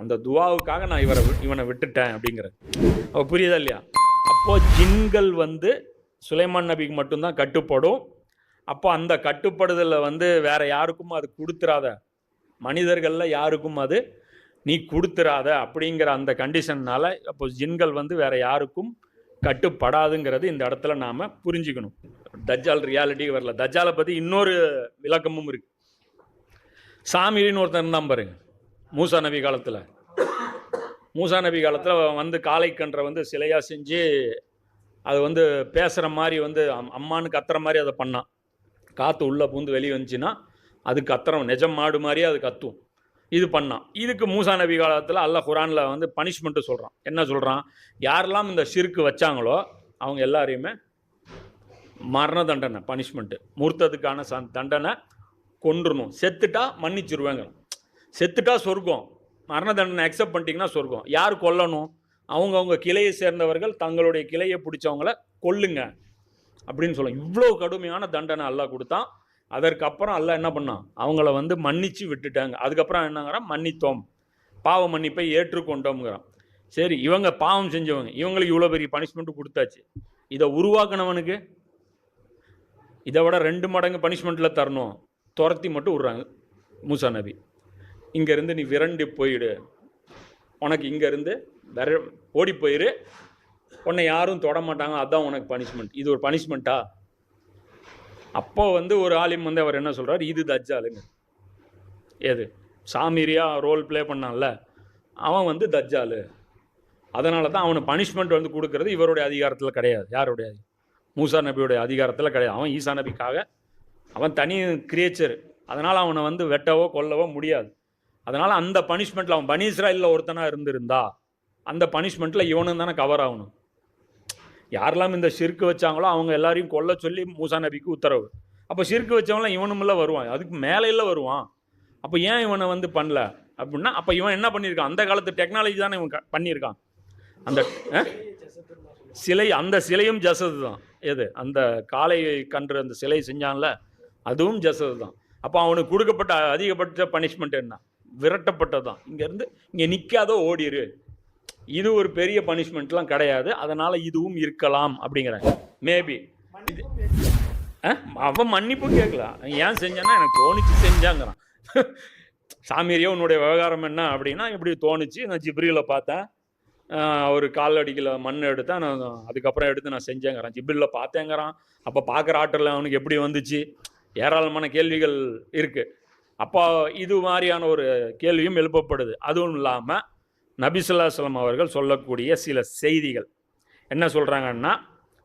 அந்த துவாவுக்காக நான் இவரை இவனை விட்டுட்டேன் அப்படிங்கிறது அப்போ புரியுதா இல்லையா? அப்போ ஜின்கள் வந்து சுலைமான் நபிக்கு மட்டும்தான் கட்டுப்படும். அப்போ அந்த கட்டுப்படுதலில் வந்து வேற யாருக்கும் அது கொடுத்துறாத. மனிதர்களில் யாருக்கும் அது நீ கொடுத்துறாத அப்படிங்கிற அந்த கண்டிஷன்னால அப்போ ஜின்கள் வந்து வேற யாருக்கும் கட்டுப்படாதுங்கிறது இந்த இடத்துல நாம் புரிஞ்சுக்கணும். தஜ்ஜால் ரியாலிட்டி வரல. தஜாலை பற்றி இன்னொரு விளக்கமும் இருக்கு. சாமிரின்னு ஒருத்தன் இருந்தான் பாருங்கள் மூசா நபி காலத்தில். மூசா நபி காலத்தில் வந்து காளை கன்றை வந்து சிலையாக செஞ்சு அது வந்து பேசுகிற மாதிரி வந்து அம்- அம்மான்னு கத்துற மாதிரி அதை பண்ணான். காற்று உள்ளே பூந்து வெளியே வந்துச்சுன்னா அது கத்துறோம் நிஜம் மாடு மாதிரியே அது கத்தும். இது பண்ணான். இதுக்கு மூசா நபி காலத்தில் அல்லாஹ் குரானில் வந்து பனிஷ்மெண்ட்டு சொல்கிறான் என்ன சொல்கிறான் யாரெல்லாம் இந்த ஷிர்க்கு வச்சாங்களோ அவங்க எல்லாரையுமே மரண தண்டனை பனிஷ்மெண்ட்டு மூர்த்ததுக்கான ச தண்டனை கொன்றுணும். செத்துட்டா மன்னிச்சிருவேங்க செத்துட்டா சொர்க்கம். மரண தண்டனை அக்செப்ட் பண்ணிட்டீங்கன்னா சொர்க்கம். யார் கொல்லணும்? அவங்கவுங்க கிளையை சேர்ந்தவர்கள் தங்களுடைய கிளையை பிடிச்சவங்கள கொல்லுங்க. அப்படின்னு சொல்லுவோம் இவ்வளோ கடுமையான தண்டனை அல்லாஹ் கொடுத்தான். அதற்கப்புறம் அல்லாஹ் என்ன பண்ணான்? அவங்கள வந்து மன்னிச்சு விட்டுட்டாங்க. அதுக்கப்புறம் என்னங்கிறான்? மன்னித்தோம். பாவ மன்னிப்பை ஏற்றுக்கொண்டோம்ங்கிறான். சரி இவங்க பாவம் செஞ்சவங்க. இவங்களுக்கு இவ்வளோ பெரிய பனிஷ்மெண்ட்டு கொடுத்தாச்சு. இதை உருவாக்குனவனுக்கு இதை விட ரெண்டு மடங்கு பனிஷ்மெண்ட்டில் தரணும். துரத்தி மட்டும் விட்றாங்க மூசா நபி. இங்கேருந்து நீ விரண்டு போயிடு. உனக்கு இங்கேருந்து விர ஓடி போயிரு. உன்னை யாரும் தொட மாட்டாங்க. அதான் உனக்கு பனிஷ்மெண்ட் இது ஒரு பனிஷ்மெண்ட்டா அப்போ வந்து ஒரு ஆலிம் வந்து அவர் என்ன சொல்கிறார் இது தஜ்ஜாலுங்க. எது? சாமிரியாக ரோல் ப்ளே பண்ணான்ல. அவன் வந்து தஜ்ஜாலு. அதனால தான் அவனுக்கு பனிஷ்மெண்ட் வந்து கொடுக்கறது இவருடைய அதிகாரத்தில் கிடையாது. யாருடைய? மூசா நபியுடைய அதிகாரத்தில் கிடையாது. அவன் ஈசா நபிக்காக அவன் தனி கிரியேச்சர் அதனால் அவனை வந்து வெட்டவோ கொல்லவோ முடியாது. அதனால் அந்த பனிஷ்மெண்ட்டில் அவன் பனி இஸ்ராயலில் ஒருத்தனாக இருந்திருந்தா அந்த பனிஷ்மெண்ட்டில் இவனும் தானே கவர் ஆகணும். யாரெல்லாம் இந்த ஷிர்க்கு வச்சாங்களோ அவங்க எல்லாரையும் கொல்ல சொல்லி மூசா நபிக்கு உத்தரவு. அப்போ ஷிர்க்கு வச்சவங்களாம் இவனுமில்ல வருவான். அதுக்கு மேலையில் வருவான். அப்போ ஏன் இவனை வந்து பண்ணல? அப்படின்னா அப்போ இவன் என்ன பண்ணியிருக்கான்? அந்த காலத்து டெக்னாலஜி தானே இவன் க- பண்ணியிருக்கான். அந்த சிலை அந்த சிலையும் ஜசது தான். எது? அந்த காளை கன்று அந்த சிலை செஞ்சான்ல அதுவும் ஜசது தான். அப்போ அவனுக்கு கொடுக்கப்பட்ட அதிகபட்ச பனிஷ்மெண்ட் என்ன? விரட்டப்பட்டது தான் இங்கேருந்து இங்கே நிற்காதோ ஓடிரு. இது ஒரு பெரிய பனிஷ்மெண்ட்லாம் கிடையாது. அதனால் இதுவும் இருக்கலாம் அப்படிங்கிறாங்க. மேபி அவன் மன்னிப்பும் கேட்கலாம் ஏன் செஞ்சான்னா எனக்கு தோணிச்சு செஞ்சாங்கிறான். சாமியரே உன்னுடைய விவகாரம் என்ன அப்படின்னா இப்படி தோணுச்சு. நான் ஜிப்ரியில் பார்த்தேன். ஒரு கால் அடிக்கல மண் எடுத்தேன். நான் அதுக்கப்புறம் எடுத்து நான் செஞ்சேங்கிறான். ஜிப்ரியில் பார்த்தேங்கிறான். அப்போ பார்க்குற ஆற்றல் அவனுக்கு எப்படி வந்துச்சு? ஏராளமான கேள்விகள் இருக்குது அப்போ இது மாதிரியான ஒரு கேள்வியும் எழுப்பப்படுது. அதுவும் இல்லாமல் நபிசுல்லாஸ்லம் அவர்கள் சொல்லக்கூடிய சில செய்திகள். என்ன சொல்கிறாங்கன்னா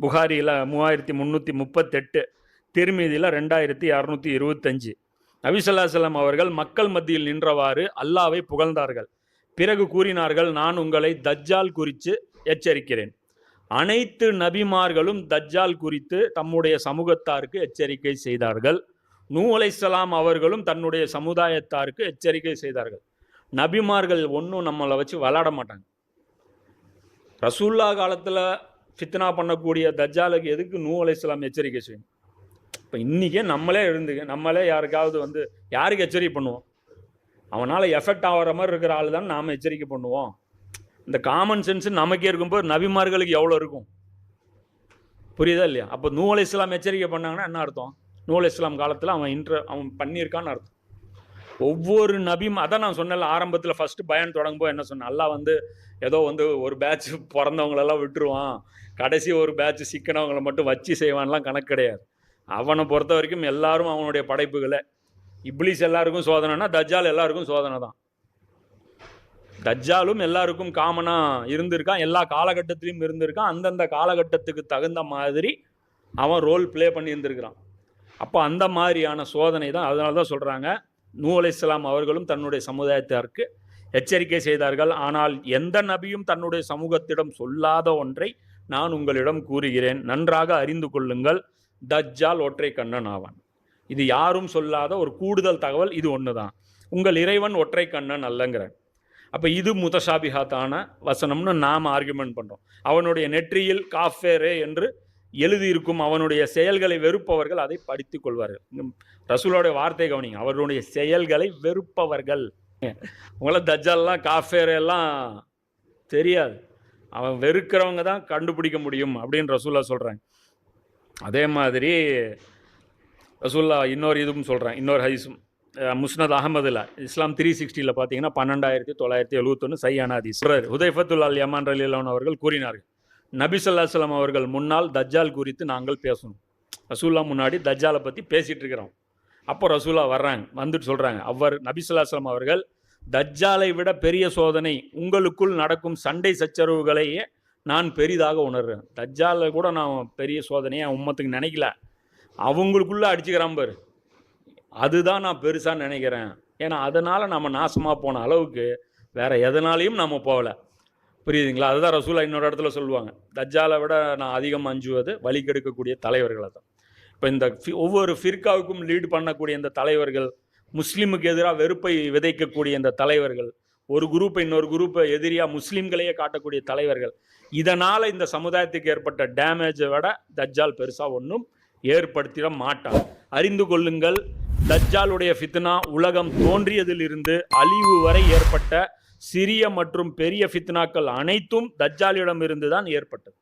புகாரியில் மூவாயிரத்தி முந்நூற்றி முப்பத்தெட்டு திருமீதியில் ரெண்டாயிரத்தி இரநூத்தி இருபத்தஞ்சு. நபிசல்லாசலம் அவர்கள் மக்கள் மத்தியில் நின்றவாறு அல்லாவை புகழ்ந்தார்கள். பிறகு கூறினார்கள் நான் உங்களை தஜ்ஜால் குறித்து எச்சரிக்கிறேன். அனைத்து நபிமார்களும் தஜ்ஜால் குறித்து தம்முடைய சமூகத்தாருக்கு எச்சரிக்கை செய்தார்கள். நூ அலைசலாம் அவர்களும் தன்னுடைய சமுதாயத்தாருக்கு எச்சரிக்கை செய்தார்கள். நபிமார்கள் ஒன்றும் நம்மளை வச்சு விளாட மாட்டாங்க. ரசூல்லா காலத்தில் ஃபித்னா பண்ணக்கூடிய தஜ்ஜாலுக்கு எதுக்கு நூ அலைசலாம் எச்சரிக்கை செய்யும் இப்போ இன்றைக்கே நம்மளே இருந்துங்க நம்மளே யாருக்காவது வந்து யாருக்கு எச்சரிக்கை பண்ணுவோம்? அவனால் எஃபெக்ட் ஆகிற மாதிரி இருக்கிற ஆள் தான் நாம் எச்சரிக்கை பண்ணுவோம். இந்த காமன் சென்ஸ் நமக்கே இருக்கும்போது நபிமார்களுக்கு எவ்வளோ இருக்கும்? புரியுதா இல்லையா? அப்போ நூ அலைஹிஸ்ஸலாம் எச்சரிக்கை பண்ணாங்கன்னா என்ன அர்த்தம்? நூல் இஸ்லாம் காலத்தில் அவன் இன்ட்ர அவன் பண்ணியிருக்கான்னு அர்த்தம். ஒவ்வொரு நபியும் அதான் நான் சொன்னேன்ல ஆரம்பத்தில் ஃபஸ்ட்டு பயன் தொடங்கும்போது என்ன சொன்னேன்? நல்லா வந்து ஏதோ வந்து ஒரு பேட்ச் பிறந்தவங்களெல்லாம் விட்டுருவான். கடைசி ஒரு பேட்ச் சிக்கனவங்களை மட்டும் வச்சு செய்வான்லாம் கணக்கு கிடையாது. அவனை பொறுத்த வரைக்கும் எல்லாரும் அவனுடைய படைப்புகளை. இப்ளிஸ் எல்லாருக்கும் சோதனைனா தஜ்ஜால் எல்லாருக்கும் சோதனை தான். தஜ்ஜாலும் எல்லாருக்கும் காமனாக இருந்திருக்கான். எல்லா காலகட்டத்திலையும் இருந்திருக்கான். அந்தந்த காலகட்டத்துக்கு தகுந்த மாதிரி அவன் ரோல் ப்ளே பண்ணி இருந்திருக்கிறான் அப்போ அந்த மாதிரியான சோதனை தான் அதனால தான் சொல்கிறாங்க நூ அலைஹிஸ்ஸலாம் அவர்களும் தன்னுடைய சமுதாயத்திற்கு எச்சரிக்கை செய்தார்கள். ஆனால் எந்த நபியும் தன்னுடைய சமூகத்திடம் சொல்லாத ஒன்றை நான் உங்களிடம் கூறுகிறேன். நன்றாக அறிந்து கொள்ளுங்கள். தஜ்ஜால் ஒற்றை கண்ணன் ஆவான். இது யாரும் சொல்லாத ஒரு கூடுதல் தகவல் இது ஒன்று தான். உங்கள் இறைவன் ஒற்றை கண்ணன் அல்லங்கிறேன் அப்போ இது முதசாபிகாத்தான வசனம்னு நாம் ஆர்குமெண்ட் பண்ணுறோம் அவனுடைய நெற்றியில் காஃபேரே என்று எழுதியிருக்கும் அவனுடைய செயல்களை வெறுப்பவர்கள் அதை படித்துக் கொள்வார்கள். ரசூலோடைய வார்த்தை கவனிங்க. அவருடைய செயல்களை வெறுப்பவர்கள். உங்களை தஜ்ஜால்லாம் காஃபேர் எல்லாம் தெரியாது. அவன் வெறுக்கிறவங்க தான் கண்டுபிடிக்க முடியும் அப்படின்னு ரசூல்லா சொல்கிறாங்க அதே மாதிரி ரசூல்லா இன்னொரு இதுவும் சொல்கிறேன் இன்னொரு ஹதீஸும். முஸ்னத் அகமதுல இஸ்லாம் த்ரீ சிக்ஸ்டியில் பார்த்தீங்கன்னா பன்னெண்டாயிரத்தி தொள்ளாயிரத்தி எழுபத்தொன்று சையான ஹதீஸ். ஹுதைஃபத்துல் யமான் ரலிலான் அவர்கள் கூறினார்கள். நபி அவர்கள் முன்னால் தஜ்ஜால் குறித்து நாங்கள் பேசணும். ரசூல்லா முன்னாடி தஜ்ஜாலை பற்றி பேசிகிட்டு இருக்கிறோம். அப்போ ரசூலா வர்றாங்க வந்துட்டு சொல்கிறாங்க அவர் நபி அவர்கள் தஜ்ஜாலை விட பெரிய சோதனை உங்களுக்குள் நடக்கும் சண்டை சச்சரவுகளையே நான் பெரிதாக உணர்றேன். தஜ்ஜாலை கூட நான் பெரிய சோதனையை உம்மத்துக்கு நினைக்கல. அவங்களுக்குள்ளே அடிச்சுக்கிறான் பாரு. அதுதான் நான் பெருசாக நினைக்கிறேன். ஏன்னா அதனால் நம்ம நாசமாக போன அளவுக்கு வேறு எதனாலையும் நம்ம போகல. புரியுதுங்களா? அதுதான் ரசூலா இன்னொரு இடத்துல சொல்லுவாங்க. தஜ்ஜாலை விட நான் அதிகம் அஞ்சுவது வழி கெடுக்கக்கூடிய தலைவர்களை தான். இப்போ இந்த ஒவ்வொரு ஃபிர்காவுக்கும் லீடு பண்ணக்கூடிய இந்த தலைவர்கள் முஸ்லீமுக்கு எதிராக வெறுப்பை விதைக்கக்கூடிய இந்த தலைவர்கள் ஒரு குரூப்பை இன்னொரு குரூப்பை எதிரியாக முஸ்லீம்களையே காட்டக்கூடிய தலைவர்கள் இதனால் இந்த சமுதாயத்துக்கு ஏற்பட்ட டேமேஜை விட தஜ்ஜால் பெருசாக ஒன்றும் ஏற்படுத்திட மாட்டான் அறிந்து கொள்ளுங்கள் தஜ்ஜாலுடைய ஃபித்னா உலகம் தோன்றியதிலிருந்து அழிவு வரை ஏற்பட்ட சிறிய மற்றும் பெரிய ஃபித்னாக்கள் அனைத்தும் தஜ்ஜாலிடமிருந்து தான் ஏற்பட்டது.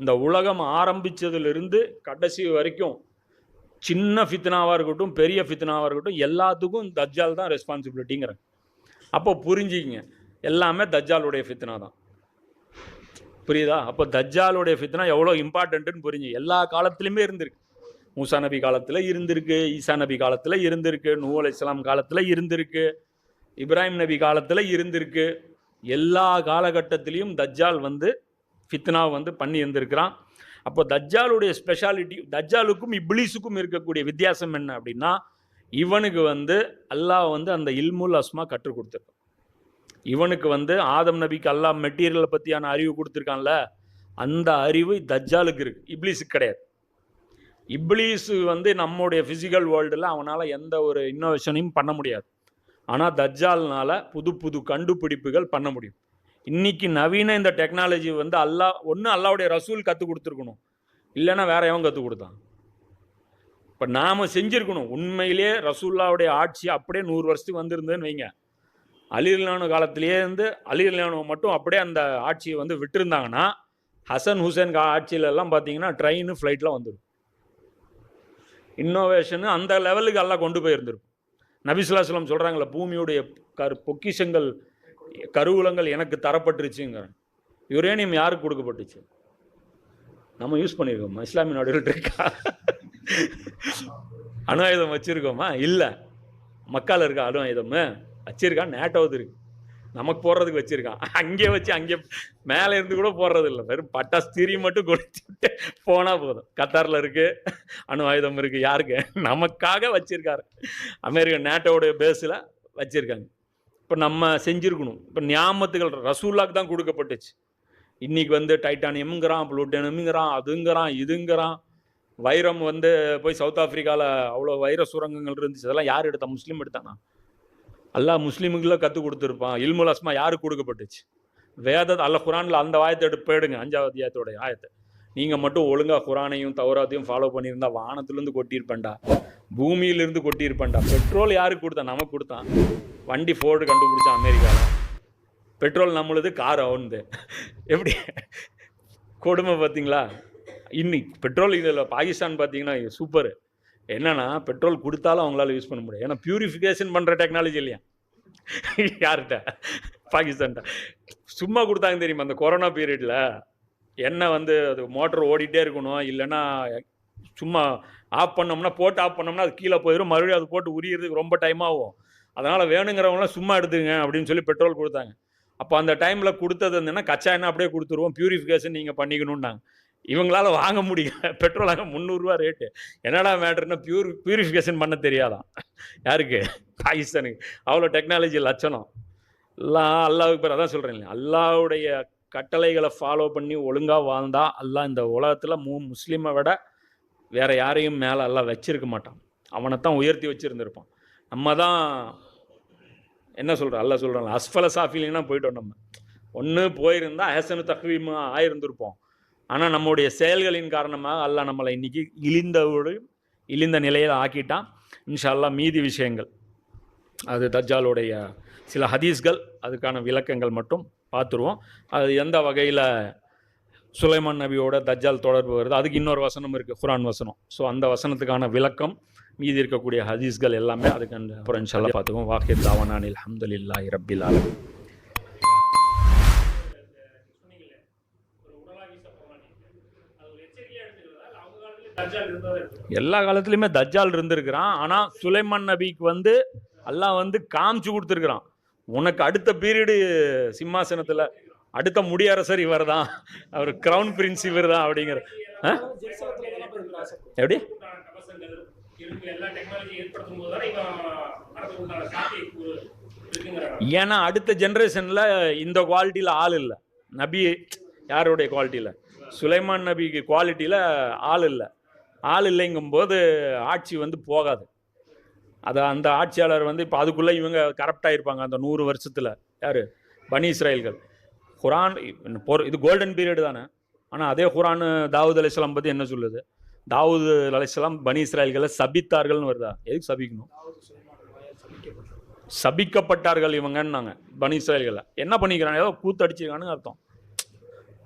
இந்த உலகம் ஆரம்பிச்சதிலிருந்து கடைசி வரைக்கும் சின்ன ஃபித்னாவாக இருக்கட்டும் பெரிய ஃபித்னாவாக இருக்கட்டும் எல்லாத்துக்கும் தஜ்ஜால் தான் ரெஸ்பான்சிபிலிட்டிங்கிறேன் அப்போ புரிஞ்சுக்கிங்க எல்லாமே தஜ்ஜாலுடைய ஃபித்னா தான். புரியுதா? அப்போ தஜ்ஜாலுடைய ஃபித்னா எவ்வளோ இம்பார்ட்டன்ட்டுன்னு புரிஞ்சு எல்லா காலத்துலையுமே இருந்திருக்கு. மூசா நபி காலத்தில் இருந்திருக்கு ஈசா நபி காலத்தில் இருந்திருக்கு நூ அலை இஸ்லாம் காலத்தில் இருந்திருக்கு. இப்ராஹிம் நபி காலத்தில் இருந்திருக்கு. எல்லா காலகட்டத்திலையும் தஜ்ஜால் வந்து ஃபித்னா வந்து பண்ணி இருந்திருக்கிறான். அப்போ தஜ்ஜாலுடைய ஸ்பெஷாலிட்டி தஜ்ஜாலுக்கும் இப்ளீஸுக்கும் இருக்கக்கூடிய வித்தியாசம் என்ன அப்படின்னா இவனுக்கு வந்து அல்லாஹ் வந்து அந்த இல்முல் அஸ்மா கற்றுக் கொடுத்துருக்கான். இவனுக்கு வந்து ஆதம் நபிக்கு அல்லாஹ் மெட்டீரியலை பற்றியான அறிவு கொடுத்துருக்கான்ல அந்த அறிவு தஜ்ஜாலுக்கு இருக்கு. இப்ளீஸுக்கு கிடையாது. இப்ளீஸு வந்து நம்முடைய ஃபிசிக்கல் வேர்ல்டில் அவனால் எந்த ஒரு இன்னோவேஷனையும் பண்ண முடியாது. ஆனால் தஜ்ஜால்னால புது புது கண்டுபிடிப்புகள் பண்ண முடியும். இன்னைக்கு நவீன இந்த டெக்னாலஜி வந்து அல்லாஹ் ஒன்று அல்லாவுடைய ரசூல் கற்றுக் கொடுத்துருக்கணும். இல்லைன்னா வேற எவன் கற்றுக் கொடுத்தான்? இப்போ நாம் செஞ்சுருக்கணும். உண்மையிலேயே ரசூல்லாவுடைய ஆட்சி அப்படியே நூறு வருஷத்துக்கு வந்திருந்ததுன்னு வைங்க. அலிர்லானு காலத்திலேயே இருந்து அலிர்லானு மட்டும் அப்படியே அந்த ஆட்சியை வந்து விட்டுருந்தாங்கன்னா ஹசன் ஹுசேன் கா ஆட்சியிலெல்லாம் பார்த்தீங்கன்னா ட்ரெயின் ஃப்ளைட்லாம் வந்துடும் இன்னோவேஷன் அந்த லெவலுக்கு எல்லாம் கொண்டு போயிருந்திருக்கும். நபிசுல்லாஸ்லம் சொல்கிறாங்களே பூமியுடைய கரு பொக்கிஷங்கள் கருவூலங்கள் எனக்கு தரப்பட்டுருச்சுங்கிற யுரேனியம் யாருக்கு கொடுக்கப்பட்டுச்சு? நம்ம யூஸ் பண்ணியிருக்கோமா இஸ்லாமிய நாடுகள் இருக்கா? அணு ஆயுதம் வச்சுருக்கோமா? இல்லை. மக்கால் இருக்கா அணு ஆயுதம் வச்சிருக்கா? நேட்டோது இருக்குது நமக்கு போடுறதுக்கு வச்சிருக்கான். அங்கே வச்சு அங்கே மேலே இருந்து கூட போடுறது இல்லை. வெறும் பட்டாசு திரி மட்டும் கொடுத்துட்டு போனால் போதும். கத்தாரில் இருக்கு அணு ஆயுதம் இருக்கு யாருக்கு? நமக்காக வச்சிருக்காரு. அமெரிக்கன் நேட்டோடைய பேஸில் வச்சிருக்காங்க. இப்போ நம்ம செஞ்சுருக்கணும். இப்போ ஞாபகத்துகள் ரசூல்லாக்கு தான் கொடுக்கப்பட்டுச்சு. இன்னைக்கு வந்து டைட்டானியம்ங்கிறான் புளூட்டனியம்ங்கிறான் அதுங்கிறான் இதுங்கிறான். வைரம் வந்து போய் சவுத் ஆஃப்ரிக்காவில் அவ்வளோ வைர சுரங்கங்கள் இருந்துச்சு. அதெல்லாம் யார் எடுத்தா? முஸ்லீம் எடுத்தானா? அல்லாஹ் முஸ்லீமுக்குள்ள கற்றுக் கொடுத்துருப்பான். இல்முல் அஸ்மா யாருக்கு கொடுக்கப்பட்டுச்சு? வேத அல்ல குரானில் அந்த வாயத்தை எடுத்து போயிடுங்க அஞ்சாவது அத்தியாயத்தோடைய ஆயத்தை. நீங்கள் மட்டும் ஒழுங்கா குரானையும் தௌராத்தையும் ஃபாலோ பண்ணியிருந்தா வானத்துலேருந்து கொட்டியிருப்பேன்டா. பூமியிலிருந்து கொட்டியிருப்பேன்டா. பெட்ரோல் யாருக்கு கொடுத்தான்? நமக்கு கொடுத்தான். வண்டி ஃபோர்டு கண்டுபிடிச்சான் அமெரிக்காவில் பெட்ரோல் நம்மளுது கார் அவனுது எப்படி? கொடுமை பார்த்தீங்களா? இன்னி பெட்ரோல் இதில் பாகிஸ்தான் பார்த்தீங்கன்னா சூப்பர் என்னன்னா பெட்ரோல் கொடுத்தாலும் அவங்களால யூஸ் பண்ண முடியாது. ஏன்னா பியூரிஃபிகேஷன் பண்ணுற டெக்னாலஜி இல்லையா? யார்கிட்ட? பாகிஸ்தான்கிட்ட சும்மா கொடுத்தாங்க தெரியுமா அந்த கொரோனா பீரியடில் எண்ணெய் வந்து அது மோட்டர் ஓடிட்டே இருக்கணும். இல்லைன்னா சும்மா ஆஃப் பண்ணோம்னா போட்டு ஆஃப் பண்ணோம்னா அது கீழே போயிடும் மறுபடியும் அது போட்டு உரியறதுக்கு ரொம்ப டைம் ஆகும். அதனால் வேணுங்கிறவங்களாம் சும்மா எடுத்துங்க அப்படின்னு சொல்லி பெட்ரோல் கொடுத்தாங்க. அப்போ அந்த டைமில் கொடுத்தது இருந்ததுன்னா கச்சா எண்ணெய் அப்படியே கொடுத்துருவோம். பியூரிஃபிகேஷன் நீங்கள் பண்ணிக்கணுன்னாங்க இவங்களால வாங்க முடியல. பெட்ரோல் அங்கே முந்நூறுரூவா ரேட்டு என்னடா மேட்ருன்னா பியூர் பியூரிஃபிகேஷன் பண்ண தெரியாதான். யாருக்கு? பாகிஸ்தானுக்கு அவ்வளோ டெக்னாலஜி லட்சணம். எல்லாம் அல்லாவுக்கு பேர் அதான் சொல்கிறேன் அல்லாவுடைய கட்டளைகளை ஃபாலோ பண்ணி ஒழுங்காக வாழ்ந்தால் அல்லா இந்த உலகத்தில் மூ முஸ்லீமை விட வேற யாரையும் மேலே எல்லாம் வச்சிருக்க மாட்டான். அவனை தான் உயர்த்தி வச்சுருந்துருப்பான். நம்ம தான் என்ன சொல்கிறோம் அல்ல சொல்கிறாங்க அஸ்ஃபல சாஃபிலாம் போயிட்டோம் நம்ம. ஒன்று போயிருந்தால் ஹேசனு தஹ்வீமா ஆயிருந்திருப்போம். ஆனால் நம்முடைய செயல்களின் காரணமாக அல்லாஹ் நம்மளை இன்னைக்கு இழிந்தவோடு இழிந்த நிலையில் ஆக்கிட்டான். இன்ஷா அல்லாஹ் மீதி விஷயங்கள். அது தஜ்ஜாலுடைய சில ஹதீஸ்கள் அதுக்கான விளக்கங்கள் மட்டும் பார்த்துருவோம். அது எந்த வகையில் சுலைமான் நபியோட தஜ்ஜால் தொடர்பு வருது அதுக்கு இன்னொரு வசனம் இருக்குது குரான் வசனம். ஸோ அந்த வசனத்துக்கான விளக்கம் மீதி இருக்கக்கூடிய ஹதீஸ்கள் எல்லாமே அதுக்கு அந்த அப்புறம் இன்ஷால்லா பார்த்துக்குவோம். வாஹித் தாவனான் அஹமதுல்லாஹி ரப்பில் ஆலமீன். எல்லா காலத்துலையுமே தஜ்ஜால் இருந்திருக்கிறான். ஆனால் சுலைமான் நபிக்கு வந்து அல்லாஹ் வந்து காமிச்சு கொடுத்துருக்குறான். உனக்கு அடுத்த பீரியடு சிம்மாசனத்தில் அடுத்த முடியரசர் இவர் தான் அவர் கிரவுன் பிரின்ஸ் இவர் தான் அப்படிங்கிற ஆ? எப்படி? ஏன்னா அடுத்த ஜென்ரேஷனில் இந்த குவாலிட்டியில் ஆள் இல்லை. நபி யாருடைய குவாலிட்டியில் சுலைமான் நபிக்கு குவாலிட்டியில் ஆள் இல்லை. ஆள் இல்லைங்கும்போது ஆட்சி வந்து போகாது. அதை அந்த ஆட்சியாளர் வந்து இப்போ அதுக்குள்ளே இவங்க கரப்டாக இருப்பாங்க அந்த நூறு வருஷத்தில். யார்? பனி இஸ்ராயல்கள் குரான் இது கோல்டன் பீரியட் தானே. ஆனால் அதே குரான் தாவூத் அலிஸ்லாம் பற்றி என்ன சொல்லுது? தாவூத் அலிஸ்லாம் பனி இஸ்ராயல்களை சபித்தார்கள்னு வருதா? எதுக்கு சபிக்கணும்? சபிக்கப்பட்டார்கள் இவங்கன்னாங்க பனி இஸ்ராயல்களை என்ன பண்ணிக்கிறாங்க? ஏதோ கூத்தடிச்சிருக்கானுங்க அர்த்தம்.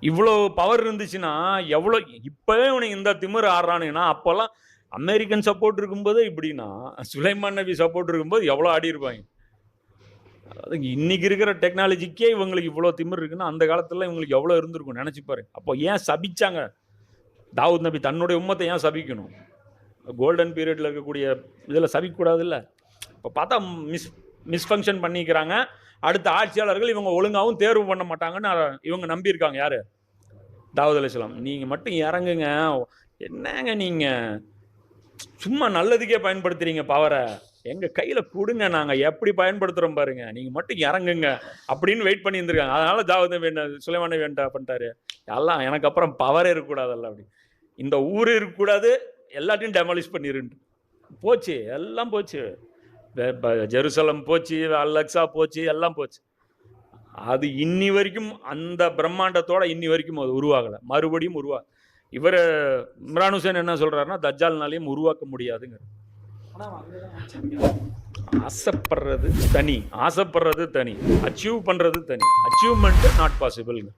இவ்வளோ பவர் இருந்துச்சுன்னா எவ்வளோ இப்போவே உனக்கு இந்த திமிர் ஆடுறானுங்கன்னா அப்போல்லாம் அமெரிக்கன் சப்போர்ட் இருக்கும்போது இப்படின்னா சுலைமான் நபி சப்போர்ட் இருக்கும்போது எவ்வளோ ஆடி இருப்பாங்க. அதாவது இன்னைக்கு இருக்கிற டெக்னாலஜிக்கே இவங்களுக்கு இவ்வளோ திமிர் இருக்குன்னா அந்த காலத்தில் இவங்களுக்கு எவ்வளோ இருந்திருக்கும் நினச்சி பாரு. அப்போ ஏன் சபிச்சாங்க? தாவூத் நபி தன்னுடைய உம்மத்தை ஏன் சபிக்கணும்? கோல்டன் பீரியடில் இருக்கக்கூடிய இதில் சபிக்கக்கூடாதுல்ல? இப்போ பார்த்தா மிஸ் மிஸ்ஃபங்க்ஷன் பண்ணிக்கிறாங்க. அடுத்த ஆட்சியாளர்கள் இவங்க ஒழுங்காகவும் தேர்வு பண்ண மாட்டாங்கன்னு இவங்க நம்பியிருக்காங்க. யார்? தாவூத் அலிஸ்லாம் நீங்கள் மட்டும் இறங்குங்க. என்னங்க நீங்கள் சும்மா நல்லதுக்கே பயன்படுத்துறீங்க பவரை எங்கள் கையில் கொடுங்க நாங்கள் எப்படி பயன்படுத்துகிறோம் பாருங்க. நீங்கள் மட்டும் இறங்குங்க அப்படின்னு வெயிட் பண்ணி இருந்திருக்காங்க அதனால தாவூத் வேண்ட சுலைமான வேண்டா பண்ணிட்டாரு. எல்லாம் எனக்கு அப்புறம் பவரே இருக்கக்கூடாதல்ல அப்படி. இந்த ஊர் இருக்கக்கூடாது. எல்லாத்தையும் டெமாலிஷ் பண்ணிருன்ட்டு. போச்சு. எல்லாம் போச்சு. ஜெருசலம் போச்சு அலெக்சா போச்சு எல்லாம் போச்சு. அது இன்னி வரைக்கும் அந்த பிரம்மாண்டத்தோட இன்னி வரைக்கும் அது உருவாகலை. மறுபடியும் உருவா இவர் இம்ரான் ஹுசேன் என்ன சொல்கிறாருன்னா தஜ்ஜால்னாலையும் உருவாக்க முடியாதுங்க ஆசைப்படுறது தனி ஆசைப்படுறது தனி அச்சீவ் பண்ணுறது தனி அச்சீவ்மெண்ட்டு நாட் பாசிபிள்ங்க.